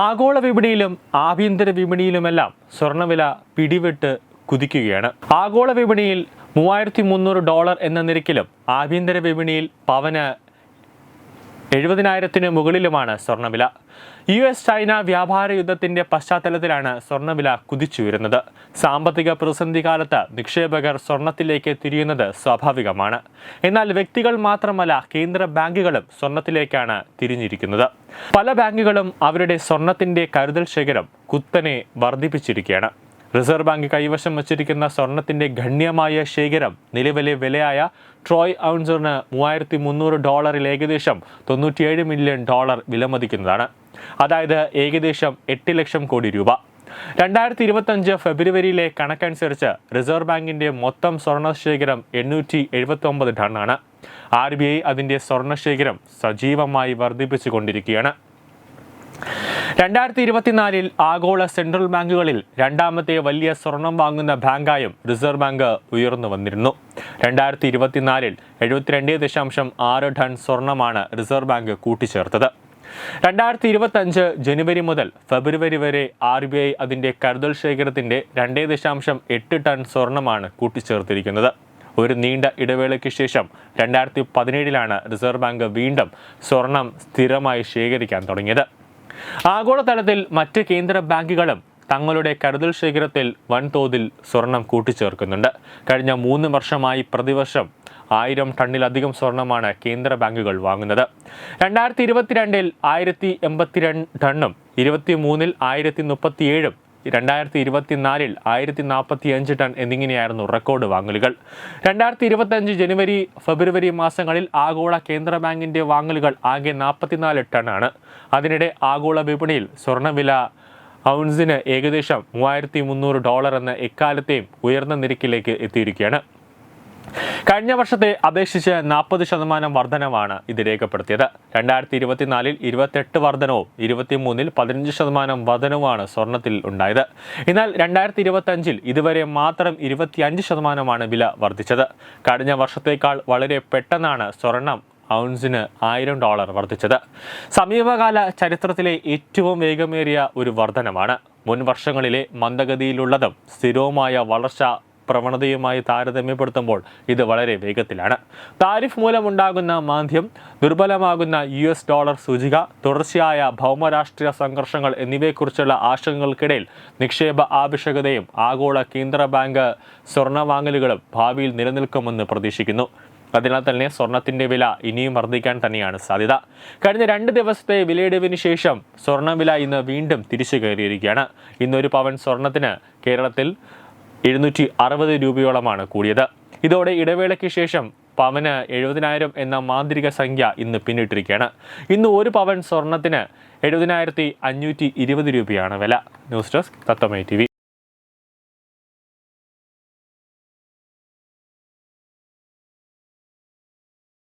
ആഗോള വിപണിയിലും ആഭ്യന്തര വിപണിയിലുമെല്ലാം സ്വർണവില പിടിവിട്ട് കുതിക്കുകയാണ്. ആഗോള വിപണിയിൽ മൂവായിരത്തി മുന്നൂറ് ഡോളർ എന്ന നിരക്കിലും ആഭ്യന്തര വിപണിയിൽ പവന് എഴുപതിനായിരത്തിന് മുകളിലുമാണ് സ്വർണവില യു എസ് ചൈന വ്യാപാര യുദ്ധത്തിന്റെ പശ്ചാത്തലത്തിലാണ് സ്വർണവില കുതിച്ചുയരുന്നത്. സാമ്പത്തിക പ്രതിസന്ധി കാലത്ത് നിക്ഷേപകർ സ്വർണത്തിലേക്ക് തിരിയുന്നത് സ്വാഭാവികമാണ്. എന്നാൽ വ്യക്തികൾ മാത്രമല്ല കേന്ദ്ര ബാങ്കുകളും സ്വർണത്തിലേക്കാണ് തിരിഞ്ഞിരിക്കുന്നത്. പല ബാങ്കുകളും അവരുടെ സ്വർണത്തിന്റെ കരുതൽ ശേഖരം കുത്തനെ വർദ്ധിപ്പിച്ചിരിക്കുകയാണ്. റിസർവ് ബാങ്ക് കൈവശം വച്ചിരിക്കുന്ന സ്വർണത്തിന്റെ ഗണ്യമായ ശേഖരം നിലവിലെ വിലയായ ട്രോയ് ഔൺസറിന് മൂവായിരത്തി മുന്നൂറ് ഡോളറിൽ ഏകദേശം തൊണ്ണൂറ്റിയേഴ് മില്യൺ ഡോളർ വിലമതിക്കുന്നതാണ്. അതായത് ഏകദേശം എട്ട് ലക്ഷം കോടി രൂപ. രണ്ടായിരത്തി ഇരുപത്തഞ്ച് ഫെബ്രുവരിയിലെ കണക്കനുസരിച്ച് റിസർവ് ബാങ്കിന്റെ മൊത്തം സ്വർണ ശേഖരം എണ്ണൂറ്റി എഴുപത്തി ഒമ്പത് ടണ്ണാണ്. ആർ ബി ഐ അതിന്റെ സ്വർണ ശേഖരം സജീവമായി വർദ്ധിപ്പിച്ചുകൊണ്ടിരിക്കുകയാണ്. രണ്ടായിരത്തി ഇരുപത്തിനാലിൽ ആഗോള സെൻട്രൽ ബാങ്കുകളിൽ രണ്ടാമത്തെ വലിയ സ്വർണം വാങ്ങുന്ന ബാങ്കായും റിസർവ് ബാങ്ക് ഉയർന്നു വന്നിരുന്നു. രണ്ടായിരത്തി ഇരുപത്തിനാലിൽ എഴുപത്തിരണ്ട് ദശാംശം ആറ് ടൺ സ്വർണമാണ് റിസർവ് ബാങ്ക് കൂട്ടിച്ചേർത്തത്. രണ്ടായിരത്തി ഇരുപത്തഞ്ച് ജനുവരി മുതൽ ഫെബ്രുവരി വരെ ആർ ബി ഐ അതിന്റെ കരുതൽ ശേഖരത്തിന്റെ രണ്ടേ ദശാംശം എട്ട് ടൺ സ്വർണമാണ് കൂട്ടിച്ചേർത്തിരിക്കുന്നത്. ഒരു നീണ്ട ഇടവേളയ്ക്ക് ശേഷം രണ്ടായിരത്തി പതിനേഴിലാണ് റിസർവ് ബാങ്ക് വീണ്ടും സ്വർണം സ്ഥിരമായി ശേഖരിക്കാൻ തുടങ്ങിയത്. ആഗോളതലത്തിൽ മറ്റ് കേന്ദ്ര ബാങ്കുകളും തങ്ങളുടെ കരുതൽ ശേഖരത്തിൽ വൻതോതിൽ സ്വർണം കൂട്ടിച്ചേർക്കുന്നുണ്ട്. കഴിഞ്ഞ മൂന്ന് വർഷമായി പ്രതിവർഷം ആയിരം ടണ്ണിലധികം സ്വർണമാണ് കേന്ദ്ര ബാങ്കുകൾ വാങ്ങുന്നത്. രണ്ടായിരത്തി ഇരുപത്തിരണ്ടിൽ ആയിരത്തി എൺപത്തിരണ്ട് ടണ്ണും ഇരുപത്തി മൂന്നിൽ ആയിരത്തി മുപ്പത്തിയേഴും രണ്ടായിരത്തി ഇരുപത്തിനാലിൽ ആയിരത്തി നാൽപ്പത്തി അഞ്ച് ടൺ എന്നിങ്ങനെയായിരുന്നു റെക്കോർഡ് വാങ്ങലുകൾ. രണ്ടായിരത്തി ഇരുപത്തഞ്ച് ജനുവരി ഫെബ്രുവരി മാസങ്ങളിൽ ആഗോള കേന്ദ്ര ബാങ്കിന്റെ വാങ്ങലുകൾ ആകെ നാൽപ്പത്തിനാല് ടണ്ണാണ്. അതിനിടെ ആഗോള വിപണിയിൽ സ്വർണവില ഔൺസിന് ഏകദേശം മൂവായിരത്തി മുന്നൂറ് ഡോളർ എന്ന എക്കാലത്തെയും ഉയർന്ന നിരക്കിലേക്ക് എത്തിയിരിക്കുകയാണ്. കഴിഞ്ഞ വർഷത്തെ അപേക്ഷിച്ച് നാൽപ്പത് ശതമാനം വർധനവാണ് ഇത് രേഖപ്പെടുത്തിയത്. രണ്ടായിരത്തി ഇരുപത്തിനാലിൽ ഇരുപത്തെട്ട് വർധനവും ഇരുപത്തിമൂന്നിൽ പതിനഞ്ച് ശതമാനം വർധനവുമാണ് സ്വർണത്തിൽ ഉണ്ടായത്. എന്നാൽ രണ്ടായിരത്തി ഇരുപത്തഞ്ചിൽ ഇതുവരെ മാത്രം ഇരുപത്തിയഞ്ച് ശതമാനമാണ് വില വർദ്ധിച്ചത്. കഴിഞ്ഞ വർഷത്തേക്കാൾ വളരെ പെട്ടെന്നാണ് സ്വർണം ഔൺസിന് ആയിരം ഡോളർ വർദ്ധിച്ചത്. സമീപകാല ചരിത്രത്തിലെ ഏറ്റവും വേഗമേറിയ ഒരു വർധനമാണ്. മുൻ വർഷങ്ങളിലെ മന്ദഗതിയിലുള്ളതും സ്ഥിരവുമായ വളർച്ച പ്രവണതയുമായി താരതമ്യപ്പെടുത്തുമ്പോൾ ഇത് വളരെ വേഗത്തിലാണ്. താരിഫ് മൂലമുണ്ടാകുന്ന മാന്ദ്യം ദുർബലമാകുന്ന യു എസ് ഡോളർ സൂചിക തുടർച്ചയായ ഭൗമരാഷ്ട്രീയ സംഘർഷങ്ങൾ എന്നിവയെക്കുറിച്ചുള്ള ആശങ്കകൾക്കിടയിൽ നിക്ഷേപ ആവശ്യകതയും ആഗോള കേന്ദ്ര ബാങ്ക് സ്വർണ വാങ്ങലുകളും ഭാവിയിൽ നിലനിൽക്കുമെന്ന് പ്രതീക്ഷിക്കുന്നു. അതിനാൽ തന്നെ സ്വർണത്തിന്റെ വില ഇനിയും വർദ്ധിക്കാൻ തന്നെയാണ് സാധ്യത. കഴിഞ്ഞ രണ്ട് ദിവസത്തെ വിലയിടിവിന് ശേഷം സ്വർണവില ഇന്ന് വീണ്ടും തിരിച്ചു കയറിയിരിക്കുകയാണ്. ഇന്നൊരു പവൻ സ്വർണത്തിന് കേരളത്തിൽ എഴുന്നൂറ്റി അറുപത് രൂപയോളമാണ് കൂടിയത്. ഇതോടെ ഇടവേളയ്ക്ക് ശേഷം പവന് എഴുപതിനായിരം എന്ന മാന്ത്രിക സംഖ്യ ഇന്ന് പിന്നിട്ടിരിക്കുകയാണ്. ഇന്ന് ഒരു പവൻ സ്വർണത്തിന് എഴുപതിനായിരത്തി അഞ്ഞൂറ്റി ഇരുപത് രൂപയാണ് വില. News desk തത്തമൈ T